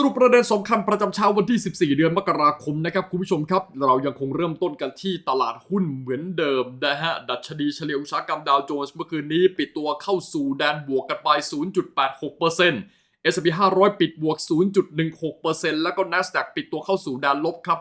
สรุปประเด็นสำคัญประจำเช้าวันที่ 14 เดือนมกราคมนะครับคุณผู้ชมครับ เรายังคงเริ่มต้นกันที่ตลาดหุ้นเหมือนเดิมนะฮะ ดัชนีเฉลี่ยอุตสาหกรรมดาวโจนส์เมื่อคืนนี้ ปิดตัวเข้าสู่แดนบวกกันไป 0.86% S&P 500 ปิดบวก 0.16%แล้วก็ NASDAQ ปิดตัวเข้าสู่แดนลบครับ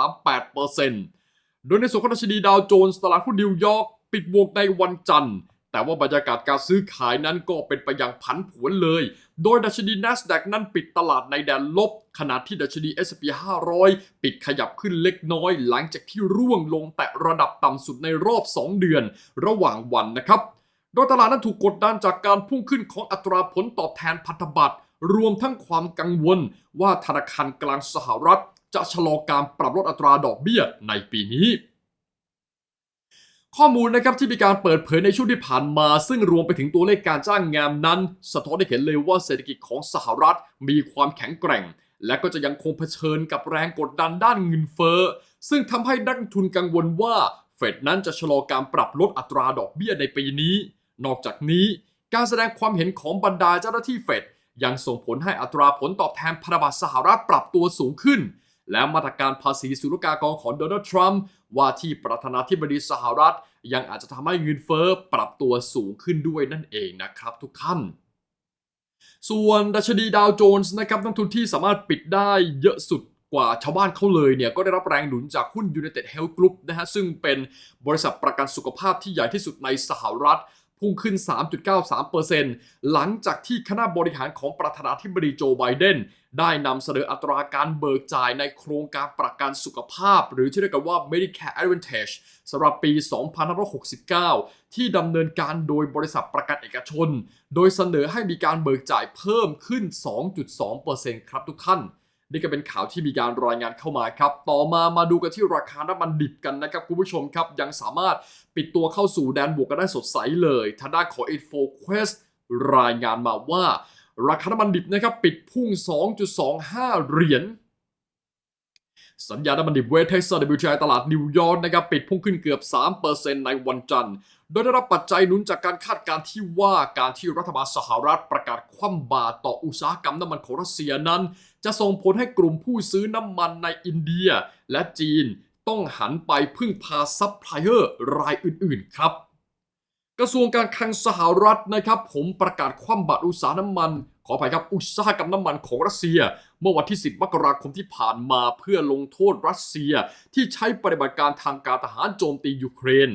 0.38%โดยในส่วนของดัชนีดาวโจนส์ตลาดหุ้นนิวยอร์กปิดบวกในวันจันทร์ แต่ว่าบรรยากาศการซื้อขายนั้นก็เป็นไปอย่างผันผวนเลย โดยดัชนี NASDAQ นั้นปิดตลาดในแดนลบ ขณะที่ดัชนี S&P 500 ปิดขยับขึ้นเล็กน้อย หลังจากที่ร่วงลงแต่ระดับต่ำสุดในรอบ 2 เดือน ระหว่างวันนะครับ โดยตลาดนั้นถูกกดดันจากการพุ่งขึ้นของอัตราผลตอบแทนพันธบัตร รวมทั้งความกังวล ว่าธนาคารกลางสหรัฐ จะชะลอการปรับลดอัตราดอกเบี้ยในปีนี้ ข้อมูลนะครับที่มีการเปิดเผยในช่วงที่ผ่านมา ซึ่งรวมไปถึงตัวเลขการจ้างงานนั้น สะท้อนให้เห็นเลยว่าเศรษฐกิจของสหรัฐมีความแข็งแกร่ง และก็จะยังคงเผชิญกับแรงกดดันด้านเงินเฟ้อ ซึ่งทำให้นักทุนกังวลว่าเฟดนั้นจะชะลอการปรับลดอัตราดอกเบี้ยในปีนี้ นอกจากนี้ การแสดงความเห็นของบรรดาเจ้าหน้าที่เฟดยังส่งผลให้อัตราผลตอบแทนพันธบัตรสหรัฐปรับตัวสูงขึ้น และมาตรการภาษีสุลกากรของโดนัลด์ทรัมป์ว่าที่ประธานาธิบดีสหรัฐ ยังอาจจะทำให้เงินเฟ้อปรับตัวสูงขึ้นด้วยนั่นเองนะครับทุกท่านส่วนดัชนีดาวโจนส์นะครับนักทุนที่สามารถปิดได้เยอะสุดกว่าชาวบ้านเขาเลยเนี่ยก็ได้รับแรงหนุนจากหุ้น United Health Group นะฮะซึ่งเป็นบริษัทประกันสุขภาพที่ใหญ่ที่สุดในสหรัฐพุ่งขึ้น 3.93%หลังจากที่คณะบริหารของประธานาธิบดีโจไบเดน ได้นำเสนออัตราการเบิกจ่ายในโครงการประกันสุขภาพ หรือที่เรียกกันว่า Medicare Advantage สำหรับปี 2569 ที่ดำเนินการโดยบริษัทประกันเอกชน โดยเสนอให้มีการเบิกจ่ายเพิ่มขึ้น 2.2%ครับทุกท่านนี่ก็เป็นข่าวที่มีการรายงานเข้ามาครับ ต่อมามาดูกันที่ราคาน้ำมันดิบกันนะครับคุณผู้ชมครับ ยังสามารถปิดตัวเข้าสู่แดนบวกกันได้สดใสเลยทางด้านของ Info Quest รายงานมาว่า ราคาน้ำมันดิบนะครับปิดพุ่ง 2.25 เหรียญสัญญาน้ำมันดิบเวทเท็กซัส WTI ตลาดนิวยอร์กนะครับปิดพุ่งขึ้นเกือบ 3%ในวันจันทร์ โดยได้รับปัจจัยหนุนจากการคาดการณ์ที่ว่าการที่รัฐบาลสหรัฐประกาศคว่ำบาตรต่ออุตสาหกรรมน้ำมันของรัสเซียนั้น จะส่งผลให้กลุ่มผู้ซื้อน้ำมันในอินเดียและจีน ต้องหันไปพึ่งพาซัพพลายเออร์รายอื่นๆครับ กระทรวงการคลังสหรัฐนะครับ ผมประกาศคว่ำบาตรอุตสาหน้ำมัน ขออภัยครับอุตสาหกรรมน้ำมันของรัสเซีย เมื่อวันที่ 10 มกราคมที่ผ่านมาเพื่อลงโทษรัสเซีย ที่ใช้ปฏิบัติการทางการทหารโจมตียูเครน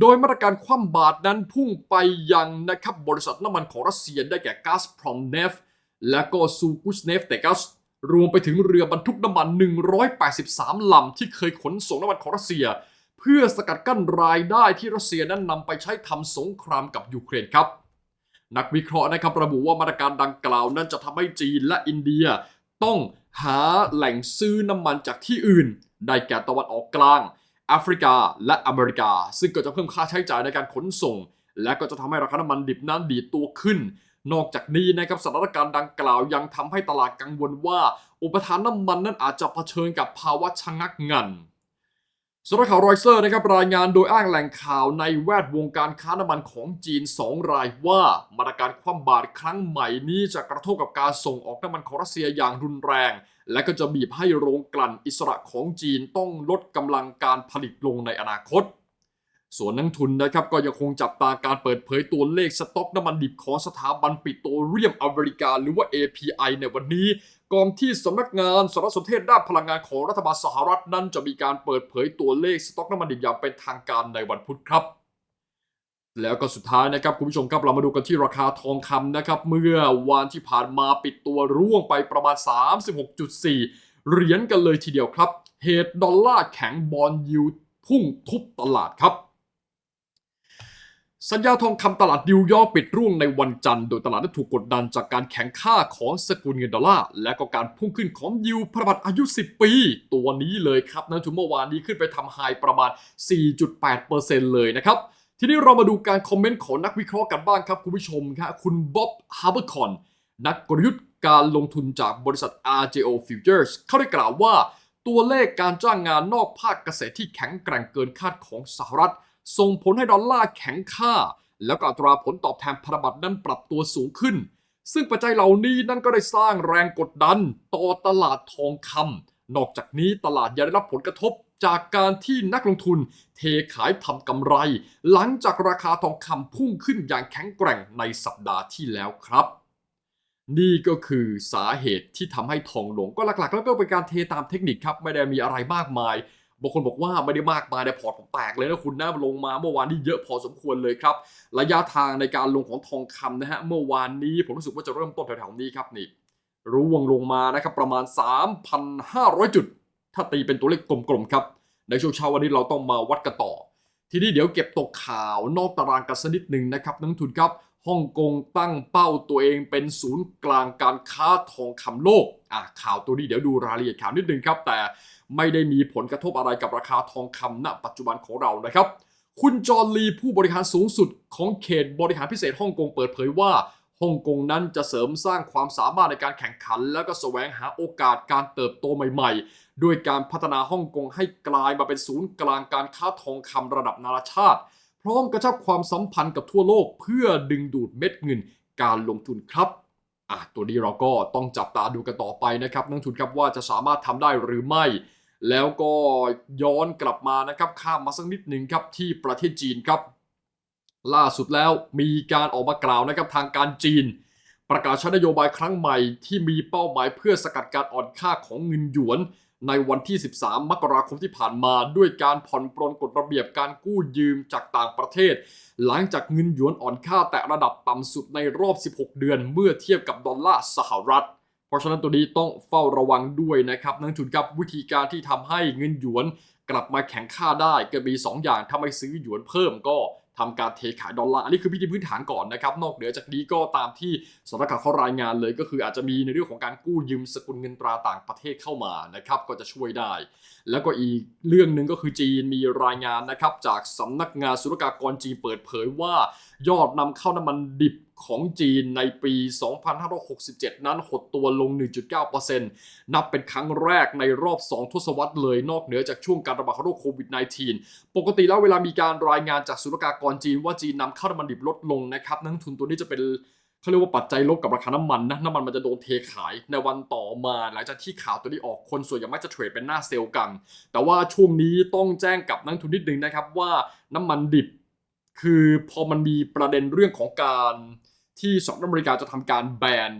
โดยมาตรการคว่ำบาตรนั้นพุ่งไปยังนะครับบริษัทน้ำมันของรัสเซียได้แก่ Gazprom Neft และก็ซูกุสเนฟเตกัสรวมไปถึงเรือบรรทุกน้ำมัน 183 ลำที่เคยขนส่งน้ำมันของรัสเซีย เพื่อสกัดกั้นรายได้ที่รัสเซียนั้นนำไปใช้ทำสงครามกับยูเครนครับ นักวิเคราะห์นะครับระบุว่ามาตรการดังกล่าวนั้นจะทำให้จีนและอินเดีย ต้องหาแหล่งซื้อน้ำมันจากที่อื่น ได้แก่ตะวันออกกลางแอฟริกาและอเมริกา ซึ่งก็จะเพิ่มค่าใช้จ่ายในการขนส่ง และก็จะทำให้ราคาน้ำมันดิบนั้นดีตัวขึ้น นอกจากนี้นะครับสถานการณ์ดังกล่าวยังทำให้ตลาดกังวลว่า อุปทานน้ำมันนั้นอาจจะเผชิญกับภาวะชะงักงัน สำนักข่าวรอยเซอร์นะครับรายงานโดยอ้างแหล่งข่าวในแวดวงการค้าน้ำมันของจีน 2 รายว่ามาตรการคว่ำบาตรครั้งใหม่นี้จะกระทบกับการส่งออกน้ำมันของรัสเซียอย่างรุนแรง และก็จะบีบให้โรงกลั่นอิสระของจีนต้องลดกำลังการผลิตลงในอนาคต ส่วนนักทุนนะครับก็ยังคงจับตาการเปิดเผยตัวเลขสต็อกน้ำมันดิบของสถาบันปิโตรเลียมอเมริกาหรือว่า API ในวันนี้ก่อนที่สำนักงานสารสนเทศด้านพลังงานของรัฐบาลสหรัฐนั้นจะมีการเปิดเผยตัวเลขสต็อกน้ำมันดิบอย่างเป็นทางการในวันพุธครับ แล้วก็สุดท้ายนะครับคุณผู้ชมครับเรามาดูกันที่ราคาทองคำนะครับ เมื่อวันที่ผ่านมาปิดตัวร่วงไปประมาณ 36.4 เหรียญกันเลยทีเดียวครับ เหตุดอลลาร์แข็งบอลยูพุ่งทุบตลาดครับ สัญญาทองคำตลาดนิวยอร์กปิดร่วงในวันจันทร์โดยตลาดได้ถูกกดดันจากการแข่งค่าของสกุลเงินดอลลาร์และก็การพุ่งขึ้นของยิวพันธบัตรอายุ 10 ปี ตัวนี้เลยครับนะถึงเมื่อวานนี้ขึ้นไปทำไฮประมาณ 4.8%เลยนะครับ ทีนี้เรามาดูการคอมเมนต์ของนักวิเคราะห์กันบ้างครับ คุณผู้ชมครับคุณบ๊อบฮาร์เบอร์คอนนักกลยุทธ์การลงทุนจากบริษัท RJO Futures เขาได้กล่าวว่า ตัวเลขการจ้างงานนอกภาคเกษตรที่แข็งแกร่งเกินคาดของสหรัฐ ส่งผลให้ดอลลาร์แข็งค่า แล้วก็อัตราผลตอบแทนพันธบัตรนั้นปรับตัวสูงขึ้น ซึ่งปัจจัยเหล่านี้นั่นก็ได้สร้างแรงกดดันต่อตลาดทองคำนอกจากนี้ตลาดยังได้รับผลกระทบจากการที่นักลงทุนเทขายทำกำไร หลังจากราคาทองคำพุ่งขึ้นอย่างแข็งแกร่งในสัปดาห์ที่แล้วครับ นี่ก็คือสาเหตุที่ทำให้ทองหลงก็หลักๆ แล้วก็เป็นการเทตามเทคนิคครับ ไม่ได้มีอะไรมากมาย บางคนบอกว่าไม่ได้มากมายแต่พอร์ตผมแตกเลยนะคุณนะลงมาเมื่อวานนี้เยอะพอสมควรเลยครับ ระยะทางในการลงของทองคำนะฮะเมื่อวานนี้ผมรู้สึกว่าจะเริ่มต้นแถวๆนี้ครับนี่ร่วงลงมานะครับประมาณ 3,500 จุด ถ้าตีเป็นตัวเลขกลมๆครับ ในช่วงเช้าวันนี้เราต้องมาวัดกันต่อ ทีนี้เดี๋ยวเก็บตกข่าวนอกตารางกันสักนิดหนึ่งนะครับนักทุนครับ ฮ่องกงตั้งเป้าตัวเองเป็นศูนย์กลางการค้าทองคำโลกอะข่าวตัวนี้เดี๋ยวดูรายละเอียดข่าวนิดนึงครับ แต่ไม่ได้มีผลกระทบอะไรกับราคาทองคำณ ปัจจุบันของเรานะครับ คุณจอร์ลีผู้บริหารสูงสุดของเขตบริหารพิเศษฮ่องกงเปิดเผยว่าฮ่องกงนั้นจะเสริมสร้างความสามารถในการแข่งขัน แล้วก็แสวงหาโอกาสการเติบโตใหม่ๆ ด้วยการพัฒนาฮ่องกงให้กลายมาเป็นศูนย์กลางการค้าทองคำระดับนานาชาติ พร้อมกระชับความสัมพันธ์กับทั่วโลก เพื่อดึงดูดเม็ดเงินการลงทุนครับอะตัวนี้เราก็ต้องจับตาดูกันต่อไปนะครับนักทุนครับว่าจะสามารถทำได้หรือไม่ แล้วก็ย้อนกลับมานะครับข้ามมาสักนิดหนึ่งครับที่ประเทศจีนครับ ล่าสุดแล้วมีการออกมากล่าวนะครับทางการจีน ประกาศใช้นโยบายครั้งใหม่ที่มีเป้าหมายเพื่อสกัดการอ่อนค่าของเงินหยวน ในวันที่ 13 มกราคมที่ผ่านมาด้วยการผ่อนปรนกฎระเบียบการกู้ยืมจากต่างประเทศ หลังจากเงินหยวนอ่อนค่าแต่ระดับต่ำสุดในรอบ 16 เดือนเมื่อเทียบกับดอลลาร์สหรัฐ เพราะฉะนั้นตัวนี้ต้องเฝ้าระวังด้วยนะครับนักทุนครับวิธีการที่ทำให้เงินหยวนกลับมาแข็งค่าได้ก็มี 2 อย่างถ้าไม่ซื้อหยวนเพิ่มก็ ทำการเทขายดอลลาร์อันนี้คือพิธีพื้นฐานก่อนนะครับ นอกเหนือจากนี้ก็ตามที่สำนักข่าวเขารายงานเลย ก็คืออาจจะมีในเรื่องของการกู้ยืมสกุลเงินตราต่างประเทศเข้ามานะครับก็จะช่วยได้ แล้วก็อีกเรื่องหนึ่งก็คือจีนมีรายงานนะครับจากสำนักงานสุรกากรจีนเปิดเผยว่า ยอดนำเข้าน้ำมันดิบของจีนในปี 2567 นั้นหดตัวลง 1.9%นับเป็นครั้งแรกในรอบ 2 ทศวรรษเลยนอกเหนือจากช่วงการระบาดของโรคโควิด -19 ปกติแล้วเวลามีการรายงานจากศุลกากรจีนว่าจีนนำเข้าน้ำมันดิบลดลงนะครับนักลงทุนตัวนี้จะเป็นเขาเรียกว่าปัจจัยลบกับราคาน้ำมันนะน้ำมันมันจะโดนเทขายในวันต่อมาหลังจากที่ข่าวตัวนี้ออกคนส่วนใหญ่มักจะเทรดเป็นหน้าเซลล์กัน แต่ว่าช่วงนี้ต้องแจ้งกับนักลงทุนนิดนึงนะครับว่าน้ำมันดิบ คือพอมันมีประเด็นเรื่องของการที่สหรัฐอเมริกาจะทำการแบน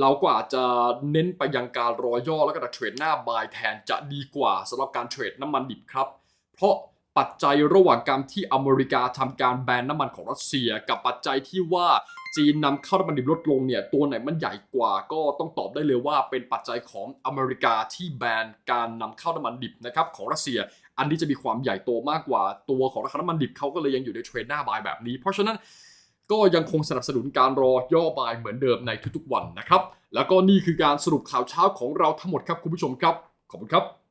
เราก็อาจจะเน้นไปยังการรอย่อแล้วก็ดักเทรดหน้าบายแทนจะดีกว่าสำหรับการเทรดน้ำมันดิบครับ เพราะ ปัจจัยระหว่างการที่อเมริกาทำการแบนน้ำมันของรัสเซีย กับปัจจัยที่ว่าจีนนำเข้าน้ำมันดิบลดลงเนี่ยตัวไหนมันใหญ่กว่าก็ต้องตอบได้เลยว่าเป็นปัจจัยของอเมริกาที่แบนการนำเข้าน้ำมันดิบนะครับของรัสเซีย อันนี้จะมีความใหญ่โตมากกว่าตัวของราคาน้ำมันดิบเขาก็เลยยังอยู่ในเทรนหน้าบายแบบนี้ เพราะฉะนั้นก็ยังคงสนับสนุนการรอย่อบายเหมือนเดิมในทุกๆวันนะครับ แล้วก็นี่คือการสรุปข่าวเช้าของเราทั้งหมดครับคุณผู้ชมครับ ขอบคุณครับ